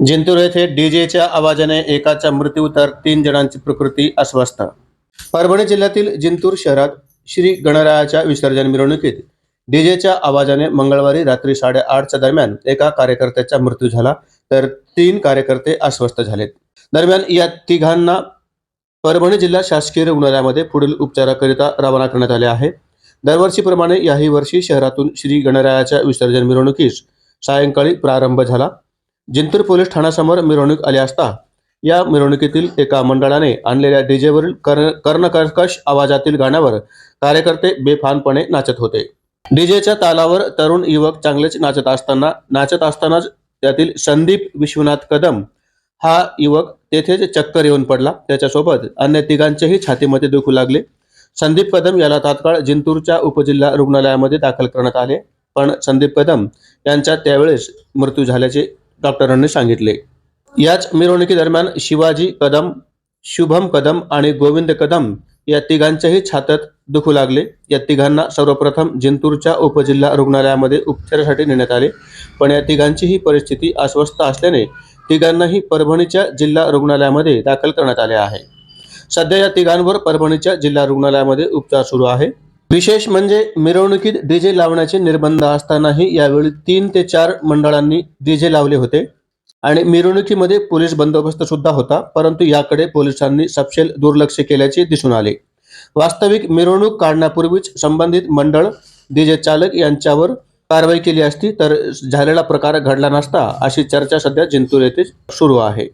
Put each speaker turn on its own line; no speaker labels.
जिंतूर येथे डीजेच्या आवाजाने एकाचा मृत्यू तर तीन जणांची प्रकृती अस्वस्थ. परभणी जिल्ह्यातील जिंतूर शहरात श्री गणरायाच्या विसर्जन मिरवणुकीत डीजेच्या आवाजाने मंगळवारी रात्री साडेआठच्या दरम्यान एका कार्यकर्त्याचा मृत्यू झाला तर तीन कार्यकर्ते अस्वस्थ झालेत. दरम्यान या तिघांना परभणी जिल्हा शासकीय रुग्णालयामध्ये पुढील उपचाराकरिता रवाना करण्यात आले आहे. दरवर्षीप्रमाणे याही वर्षी शहरातून श्री गणरायाच्या विसर्जन मिरवणुकीस सायंकाळी प्रारंभ झाला. जिंतूर पोलीस ठाण्यासमोर मिरवणूक आली असता या मिरवणुकीतील एका मंडळाने आणलेल्या डीजेवरील कर्ण कर्णकर्कश आवाजातील गाण्यावर कार्यकर्ते बेफानपणे नाचत होते. डीजेच्या तालावर तरुण युवक चांगलेच नाचत असताना नाचत असतानाच त्यातील संदीप विश्वनाथ कदम हा युवक तेथेच चक्कर येऊन पडला. त्याच्यासोबत अन्य तिघांचेही छातीमध्ये दुखू लागले. संदीप कदम याला तात्काळ जिंतूरच्या उपजिल्हा रुग्णालयामध्ये दाखल करण्यात आले. पण संदीप कदम यांचा त्यावेळेस मृत्यू झाल्याचे डॉक्टरांनी सांगितले. याच मिरवणुकीदरम्यान शिवाजी कदम शुभम कदम आणि गोविंद कदम या तिघांच्याही छातत दुखू लागले. या तिघांना सर्वप्रथम जिंतूरच्या उपजिल्हा रुग्णालयामध्ये उपचारासाठी नेण्यात आले. पण या तिघांचीही परिस्थिती अस्वस्थ असल्याने तिघांनाही परभणीच्या जिल्हा रुग्णालयामध्ये दाखल करण्यात आले आहे. सध्या या तिघांवर परभणीच्या जिल्हा रुग्णालयामध्ये उपचार सुरू आहे. विशेष म्हणजे मिरवणुकीत डीजे लावण्याचे निर्बंध असतानाही यावेळी तीन ते चार मंडळांनी डीजे लावले होते. आणि मिरवणुकीमध्ये पोलीस बंदोबस्त सुद्धा होता परंतु याकडे पोलिसांनी सपशेल दुर्लक्ष केल्याचे दिसून आले. वास्तविक मिरवणूक काढण्यापूर्वीच संबंधित मंडळ डीजे चालक यांच्यावर कारवाई केली असती तर झालेला प्रकार घडला नसता अशी चर्चा सध्या जिंतूर येथे सुरू आहे.